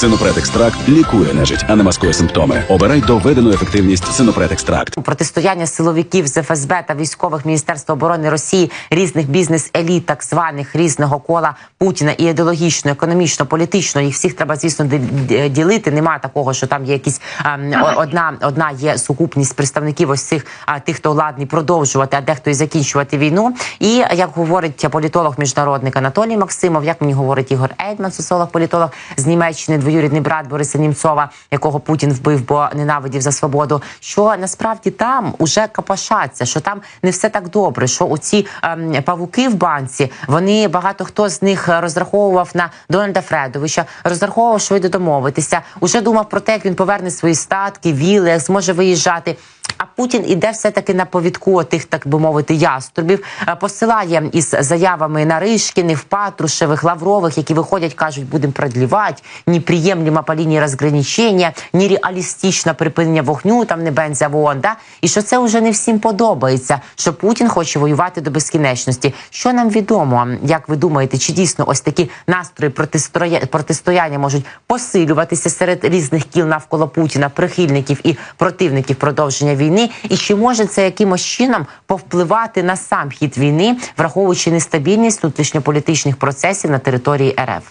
Синопред екстракт лікує нежить, а не маскує симптоми. Обирай доведену ефективність Синопред екстракт. протистояння силовиків з ФСБ та військових Міністерства оборони Росії різних бізнес-еліт, так званих різного кола Путіна і ідеологічно, економічно, політично їх всіх треба звісно ді- ді- ділити. Немає такого, що там є якісь ем, одна одна є сукупність представників ось цих а, тих, хто ладний продовжувати, а дехто і закінчувати війну. І як говорить політолог міжнародник Анатолій Максимов, як мені говорить Ігор Ейдман, соціолог політолог з Німеччини, двоюрідний брат Бориса Німцова, якого Путін вбив, бо ненавидів за свободу. Що насправді там уже капашаться, що там не все так добре. Що у ці ем, павуки в банці вони багато хто з них розраховував на Дональда Фредовича, розраховував, що вийде домовитися. Уже думав про те, як він поверне свої статки, віли, як зможе виїжджати. А Путін іде все таки на повідку тих, так би мовити, яструбів, Е, посилає із заявами Наришкіних, Патрушевих, Лаврових, які виходять, кажуть, будемо продлівати, неприємлемо по лінії розграничення, нереалістично припинення вогню, там не бенза в ООН, да? і що це вже не всім подобається, що Путін хоче воювати до безкінечності. Що нам відомо, як ви думаєте, чи дійсно ось такі настрої протистоя... протистояння можуть посилюватися серед різних кіл навколо Путіна, прихильників і противників продовження війни, і чи може це якимось чином повпливати на сам хід війни, враховуючи нестабільність внутрішньополітичних процесів на території РФ?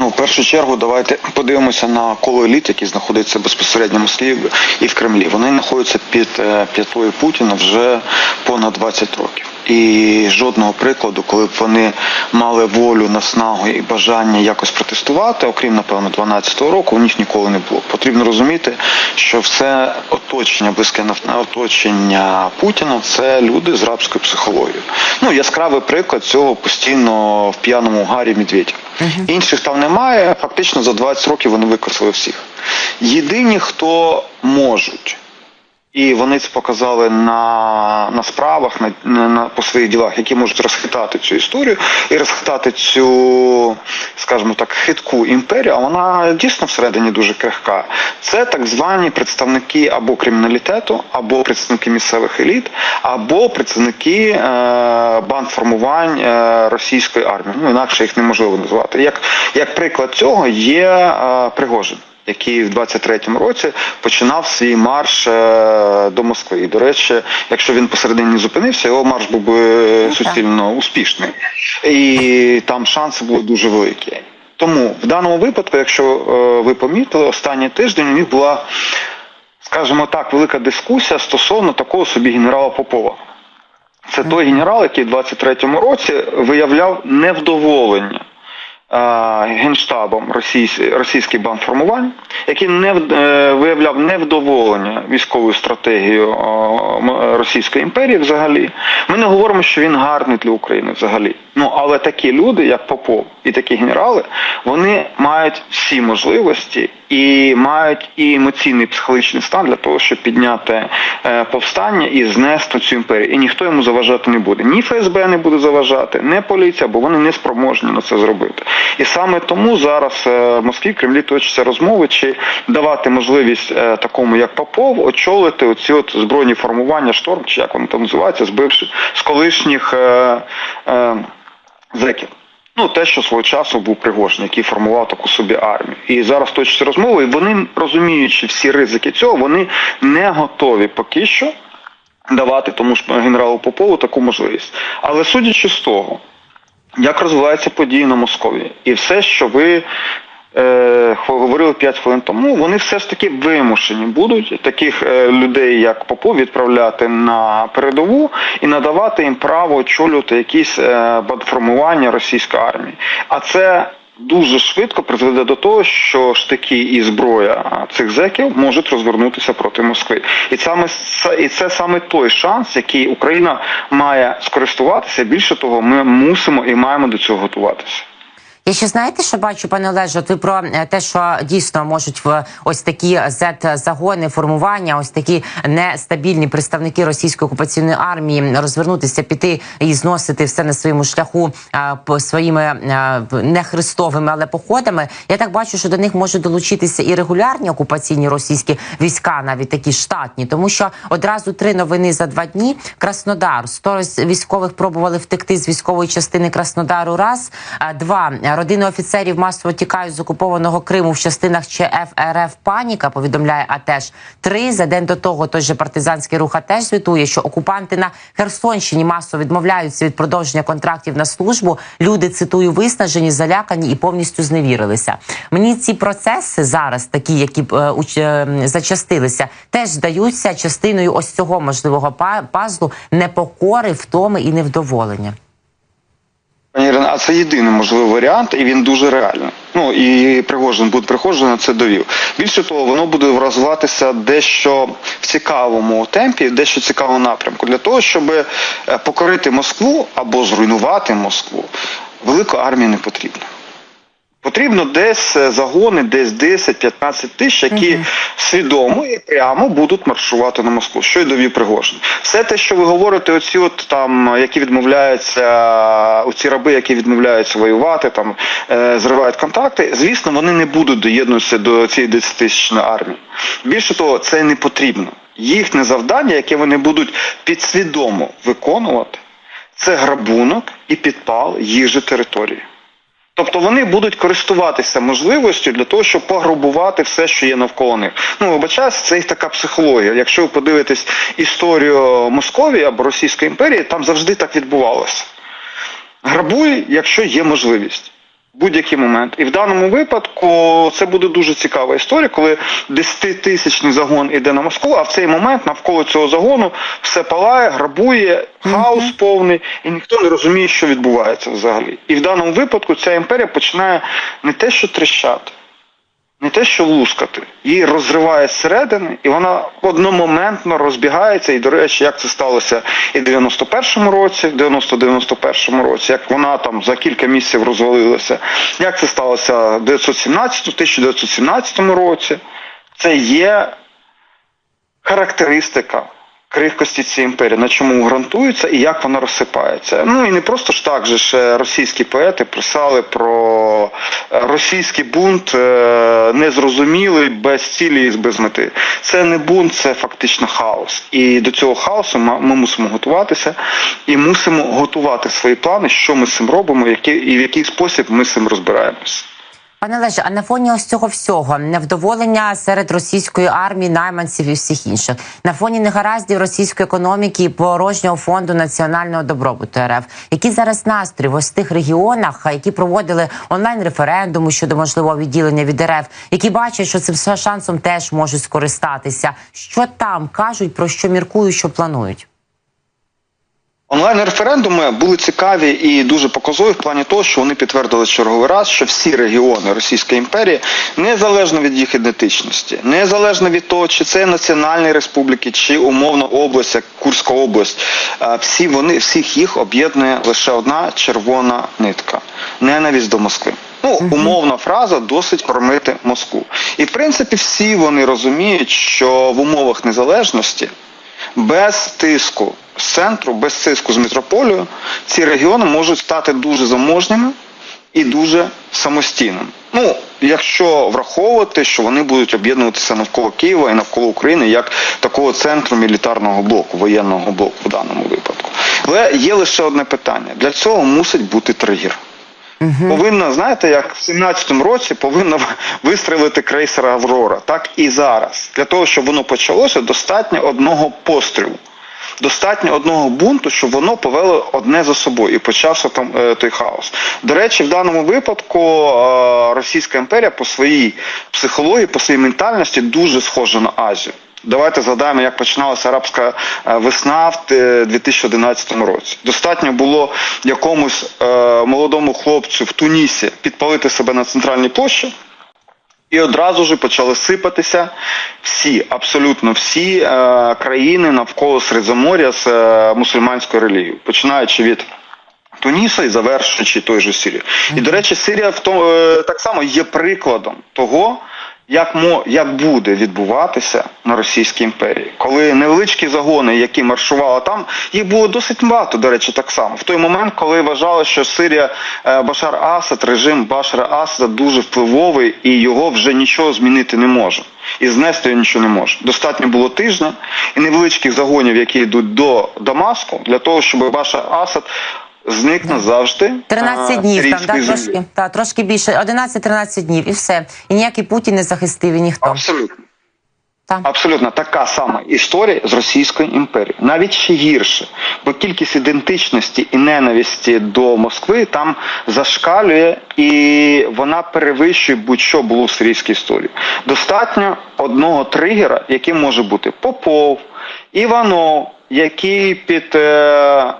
Ну, в першу чергу, давайте подивимося на коло еліт, які знаходяться безпосередньо в Москві і в Кремлі. Вони знаходяться під е, п'ятою Путіна вже понад 20 років. І жодного прикладу, коли б вони мали волю, наснагу і бажання якось протестувати, окрім напевно 12-го року, у них ніколи не було. Потрібно розуміти, що все оточення, близьке оточення Путіна це люди з рабською психологією. Ну яскравий приклад цього постійно в п'яному гарі Медведєв. Інших там немає. Фактично за 20 років вони використали всіх. Єдині, хто можуть. І вони це показали на, на справах, на, на, по своїх ділах, які можуть розхитати цю історію і розхитати цю, скажімо так, хитку імперію, а вона дійсно всередині дуже крихка. Це так звані представники або криміналітету, або представники місцевих еліт, або представники е, бандформувань е, російської армії. Ну інакше їх неможливо назвати. Як, як приклад цього є е, Пригожин який в 23-му році починав свій марш е, до Москви. І, до речі, якщо він посередині зупинився, його марш був би суцільно успішний. І там шанси були дуже великі. Тому в даному випадку, якщо е, ви помітили, останній тиждень у них була, скажімо так, велика дискусія стосовно такого собі генерала Попова. Це той генерал, який в 23-му році виявляв невдоволення е, генштабом російсь- російських бандформувань, який не е, виявляв невдоволення військовою стратегією е, Російської імперії взагалі. Ми не говоримо, що він гарний для України взагалі. Ну але такі люди, як Попов і такі генерали, вони мають всі можливості і мають і емоційний психологічний стан для того, щоб підняти е, повстання і знести цю імперію. І ніхто йому заважати не буде. Ні ФСБ не буде заважати, ні поліція, бо вони не спроможні на це зробити. І саме тому зараз е, в Москві в Кремлі точаться розмови, чи давати можливість е, такому, як Попов, очолити оці от збройні формування шторм, чи як вони там називаються, з бивших з колишніх е, зеків. Ну, те, що свого часу був Пригожин, який формував таку собі армію. І зараз точаться розмови, і вони, розуміючи всі ризики цього, вони не готові поки що давати тому ж генералу Попову таку можливість. Але судячи з того, як розвиваються події на Московії, і все, що ви е, говорили 5 хвилин тому, вони все ж таки вимушені будуть таких е, людей, як Попов, відправляти на передову і надавати їм право очолювати якісь е, формування російської армії. А це дуже швидко призведе до того, що штики і зброя цих зеків можуть розвернутися проти Москви. І саме і це саме той шанс, який Україна має скористуватися. Більше того, ми мусимо і маємо до цього готуватися. Я ще знаєте, що бачу, пане Олеже, ви про е, те, що дійсно можуть в ось такі Z-загони формування, ось такі нестабільні представники російської окупаційної армії розвернутися, піти і зносити все на своєму шляху по своїми не христовими, але походами. Я так бачу, що до них можуть долучитися і регулярні окупаційні російські війська, навіть такі штатні, тому що одразу три новини за два дні. Краснодар 100 військових пробували втекти з військової частини Краснодару. Раз два Родини офіцерів масово тікають з окупованого Криму в частинах ЧФ РФ Паніка. Повідомляє АТЕШ. Три за день до того той же партизанський рух АТЕШ звітує, що окупанти на Херсонщині масово відмовляються від продовження контрактів на службу. Люди цитую виснажені, залякані і повністю зневірилися. Мені ці процеси зараз, такі, які е, е, зачастилися, теж здаються частиною ось цього можливого па- пазлу непокори, втоми і невдоволення. А це єдиний можливий варіант, і він дуже реальний. Ну і Пригожин буде Пригожин на це довів. Більше того, воно буде розвиватися дещо в цікавому темпі, дещо цікавому напрямку. Для того, щоб е, покорити Москву або зруйнувати Москву, Велику армія не потрібно. Потрібно десь е, загони, десь 10-15 тисяч, які свідомо і прямо будуть маршувати на Москву, що й довів Пригожин. Все те, що ви говорите, оці от там, які відмовляються, оці раби, які відмовляються воювати, там е, зривають контакти, звісно, вони не будуть доєднуватися до цієї 10-тисячної армії. Більше того, це не потрібно. Їхнє завдання, яке вони будуть підсвідомо виконувати, це грабунок і підпал їжі території. Тобто вони будуть користуватися можливістю для того, щоб пограбувати все, що є навколо них. Ну, вибачаюсь, це їх така психологія. Якщо ви подивитесь історію Московії або Російської імперії, там завжди так відбувалося. Грабуй, якщо є можливість. Будь-який момент. І в даному випадку це буде дуже цікава історія, коли 10-тисячний загон іде на Москву, а в цей момент навколо цього загону все палає, грабує, хаос повний, і ніхто не розуміє, що відбувається взагалі. І в даному випадку ця імперія починає не те, що тріщати, не те, що лускати, її розриває зсередини, і вона одномоментно розбігається. І, до речі, як це сталося і в 91-му році, в 90-91 році, як вона там за кілька місяців розвалилася, як це сталося в 1917, в 1917 році, це є характеристика крихкості цієї імперії, на чому ґрунтується і як вона розсипається. Ну і не просто ж так же ж е, російські поети писали про е, російський бунт е, незрозумілий, без цілі і без мети. Це не бунт, це фактично хаос. І до цього хаосу ми мусимо готуватися і мусимо готувати свої плани, що ми з цим робимо, і в який спосіб ми з цим розбираємося. Пане Леже, а на фоні ось цього всього невдоволення серед російської армії, найманців і всіх інших на фоні негараздів російської економіки і порожнього фонду національного добробуту РФ. Які зараз настрій в ось тих регіонах, які проводили онлайн референдуми щодо можливого відділення від РФ, які бачать, що цим шансом теж можуть скористатися. Що там кажуть, про що міркують, що планують? Онлайн-референдуми були цікаві і дуже показові в плані того, що вони підтвердили черговий раз, що всі регіони Російської імперії, незалежно від їх ідентичності, незалежно від того, чи це національні республіки, чи умовно область, як Курська область, е, всі вони всіх їх об'єднує лише одна червона нитка ненависть до Москви. Ну, умовна фраза досить кормити Москву. І в принципі всі вони розуміють, що в умовах незалежності без тиску з центру, без тиску з метрополію, ці регіони можуть стати дуже заможніми і дуже самостійними. Ну, якщо враховувати, що вони будуть об'єднуватися навколо Києва і навколо України як такого центру мілітарного блоку, воєнного блоку в даному випадку. Але є лише одне питання: для цього мусить бути тригер. Повинна, знаєте, як в 17-му році повинна вистрілити крейсер Аврора. Так і зараз. Для того, щоб воно почалося, достатньо одного пострілу. Достатньо одного бунту, щоб воно повело одне за собою і почався там е, той хаос. До речі, в даному випадку е, Російська імперія по своїй психології, по своїй ментальності дуже схожа на Азію. Давайте згадаємо, як починалася арабська е, весна в е, 2011 році. Достатньо було якомусь молодому хлопцю в Тунісі підпалити себе на центральній площі. І одразу ж почали сипатися всі, абсолютно всі е, країни навколо Середземоря з е, мусульманською релігією, починаючи від Туніса і завершуючи той же Сирію. І, до речі, Сирія в тому, е, так само є прикладом того, як мо як буде відбуватися на Російській імперії, коли невеличкі загони, які маршували там, їх було досить багато. До речі, так само в той момент, коли вважали, що Сирія е, Башар Асад, режим Башара Асада дуже впливовий і його вже нічого змінити не може. І знести нічого не може. Достатньо було тижня і невеличких загонів, які йдуть до Дамаску, для того, щоб Башар Асад зникне завжди. 13 а, днів там, да, трошки, та, трошки більше, 11-13 днів і все. І ніякий Путін не захистив і ніхто. Абсолютно. Та. Абсолютно така сама історія з Російською імперією, навіть ще гірше, бо кількість ідентичності і ненависті до Москви там зашкалює і вона перевищує будь-що було в сирійській історії. Достатньо одного тригера, яким може бути Попов, Іванов, який під. Е-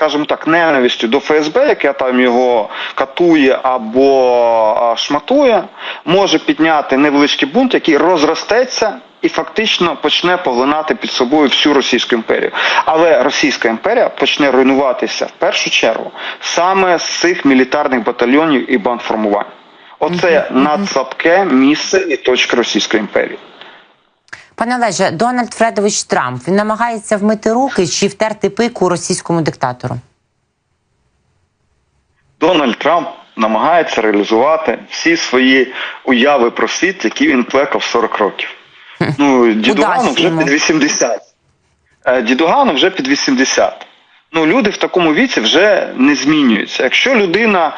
скажімо так, ненавистю до ФСБ, яке там його катує або шматує, може підняти невеличкий бунт, який розростеться і фактично почне поглинати під собою всю Російську імперію. Але Російська імперія почне руйнуватися в першу чергу саме з цих мілітарних батальйонів і бандформувань. Оце надслабке місце і точка Російської імперії. Пане Олеже, Дональд Фредович Трамп він намагається вмити руки чи втерти пику російському диктатору. Дональд Трамп намагається реалізувати всі свої уяви про світ, які він плекав 40 років. Ну, Дідугану вже під 80. Е, Дідугану вже під 80. Ну, люди в такому віці вже не змінюються. Якщо людина е,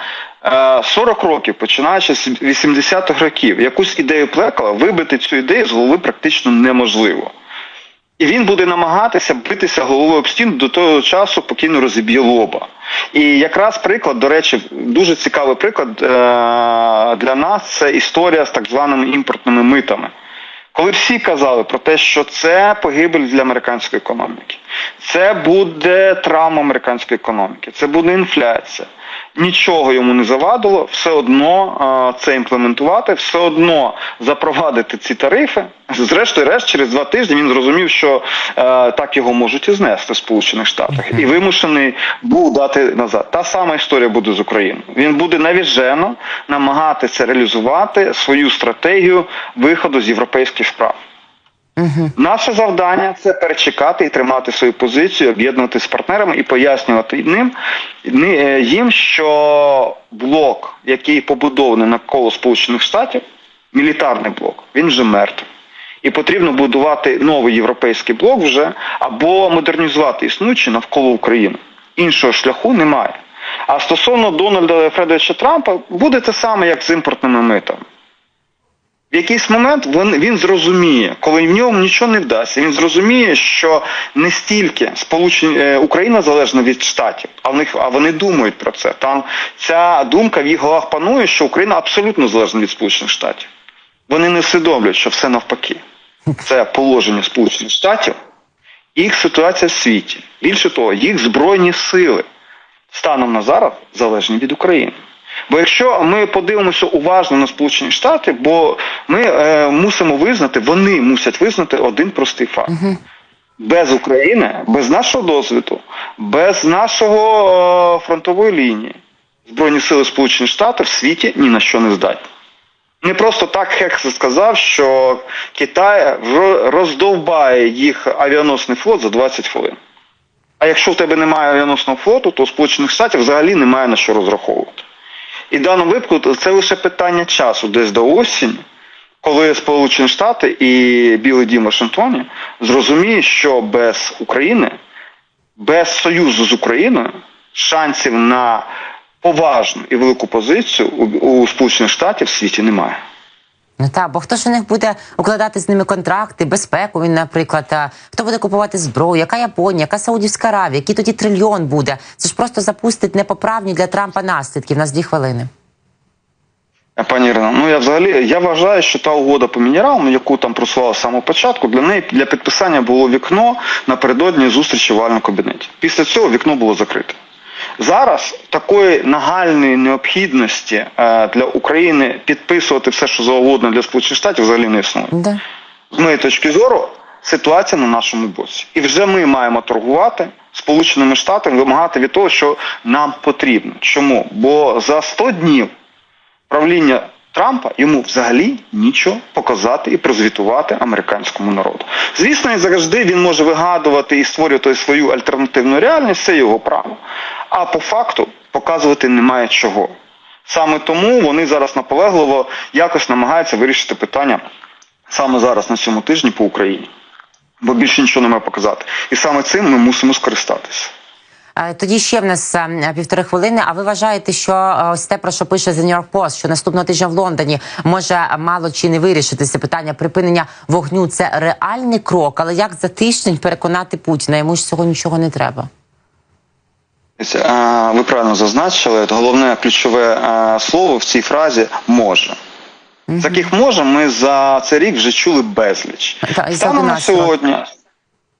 40 років, починаючи з 80-х років, якусь ідею плекала, вибити цю ідею з голови практично неможливо. І він буде намагатися битися головою об стіну до того часу, поки не розіб'є лоба. І якраз приклад, до речі, дуже цікавий приклад е- для нас це історія з так званими імпортними митами. Коли всі казали про те, що це погибель для американської економіки, це буде травма американської економіки, це буде інфляція. Нічого йому не завадило, все одно це імплементувати, все одно запровадити ці тарифи. Зрештою, решт, через два тижні він зрозумів, що е, так його можуть і знести в Сполучених Штатах, і вимушений був дати назад. Та сама історія буде з Україною. Він буде навіжено намагатися реалізувати свою стратегію виходу з європейських справ. Наше завдання це перечекати і тримати свою позицію, об'єднувати з партнерами і пояснювати ним е, їм, що блок, який побудований навколо Сполучених Штатів, мілітарний блок, він вже мертвий. І потрібно будувати новий європейський блок вже або модернізувати існуючий навколо України. Іншого шляху немає. А стосовно Дональда Фредовича Трампа буде те саме, як з імпортними митами. В якийсь момент він, він зрозуміє, коли в ньому нічого не вдасться, він зрозуміє, що не стільки сполучені е, Україна залежна від штатів, а в них а вони думають про це. Там ця думка в їх головах панує, що Україна абсолютно залежна від Сполучених Штатів. Вони не усвідомлюють, що все навпаки. Це положення Сполучених Штатів, їх ситуація в світі. Більше того, їх збройні сили станом на зараз залежні від України. Бо якщо ми подивимося уважно на Сполучені Штати, бо ми е, мусимо визнати, вони мусять визнати один простий факт. Без України, без нашого досвіду, без нашого е, фронтової лінії, Збройні сили Сполучених Штатів в світі ні на що не здатні. Не просто так Хекс сказав, що Китай роздовбає їх авіаносний флот за 20 хвилин. А якщо в тебе немає авіаносного флоту, то у Сполучених Штатів взагалі немає на що розраховувати. І в даному випадку це лише питання часу, десь до осені, коли Сполучені Штати і Білий Дім Вашингтоні зрозуміють, що без України, без союзу з Україною, шансів на поважну і велику позицію у Сполучених Штатів в світі немає. Ну так, бо хто ж у них буде укладати з ними контракти, безпеку, він, наприклад, а хто буде купувати зброю, яка Японія, яка Саудівська Аравія, який тоді трильйон буде? Це ж просто запустить непоправні для Трампа наслідки. В нас дві хвилини. Е, Пані Ірина, ну я взагалі я вважаю, що та угода по мінералам, яку там просували з самого початку, для неї для підписання було вікно напередодні зустрічі в вальному кабінеті. Після цього вікно було закрите. Зараз такої нагальної необхідності е, для України підписувати все, що завгодно для Сполучених Штатів, взагалі не існує. Да. З моєї точки зору, ситуація на нашому боці. І вже ми маємо торгувати Сполученими Штатами, вимагати від того, що нам потрібно. Чому? Бо за 100 днів правління Трампа йому взагалі нічого показати і прозвітувати американському народу. Звісно, і завжди він може вигадувати і створювати свою альтернативну реальність, це його право. А по факту показувати немає чого. Саме тому вони зараз наполегливо якось намагаються вирішити питання саме зараз на цьому тижні по Україні. Бо більше нічого немає показати. І саме цим ми мусимо скористатися. Е, Тоді ще в нас е, півтори хвилини. А ви вважаєте, що е, ось те, про що пише The New York Post, що наступного тижня в Лондоні може мало чи не вирішитися питання припинення вогню? Це реальний крок, але як за тиждень переконати Путіна? Йому ж цього нічого не треба. Ви правильно зазначили. Головне ключове слово в цій фразі може. Таких може ми за цей рік вже чули безліч. Та, Станом на сьогодні.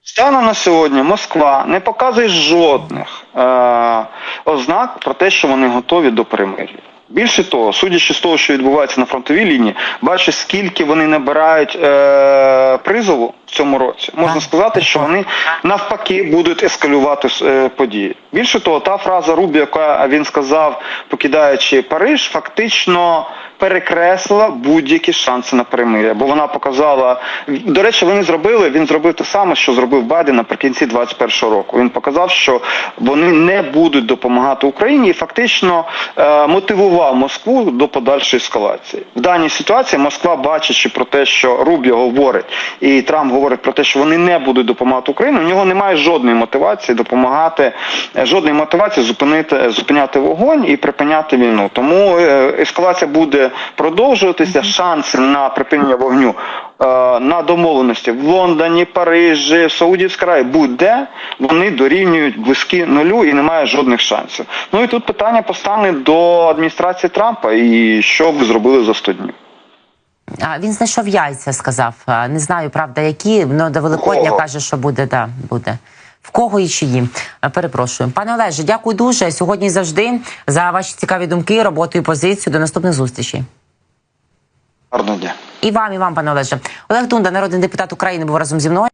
Станом на сьогодні Москва не показує жодних е, ознак про те, що вони готові до перемир'я. Більше того, судячи з того, що відбувається на фронтовій лінії, бачу, скільки вони набирають е, призову в цьому році. Можна сказати, що вони навпаки будуть ескалювати е, події. Більше того, та фраза Рубі, яка він сказав, покидаючи Париж, фактично перекреслила будь-які шанси на перемир'я, бо вона показала. До речі, вони зробили. Він зробив те саме, що зробив Байден наприкінці 21-го року. Він показав, що вони не будуть допомагати Україні, і фактично е, мотивував Москву до подальшої ескалації. В даній ситуації Москва, бачачи про те, що Рубіо говорить, і Трамп говорить про те, що вони не будуть допомагати Україні. У нього немає жодної мотивації допомагати, е, жодної мотивації зупинити зупиняти вогонь і припиняти війну. Тому е, ескалація буде продовжуватися. Шанси на припинення вогню е, на домовленості в Лондоні, Парижі, в Саудівській Аравії, будь-де вони дорівнюють близькі нулю і немає жодних шансів. Ну і тут питання постане до адміністрації Трампа і що б зробили за 100 днів. А він знайшов яйця, сказав. Не знаю, правда, які. Ну до Великодня Кого? каже, що буде, да, буде. В кого і чиї? Перепрошую. Пане Олеже, дякую дуже сьогодні завжди за ваші цікаві думки, роботу і позицію. До наступних зустрічей. Гарного дня. І вам, і вам, пане Олеже. Олег Дунда, народний депутат України, був разом зі мною.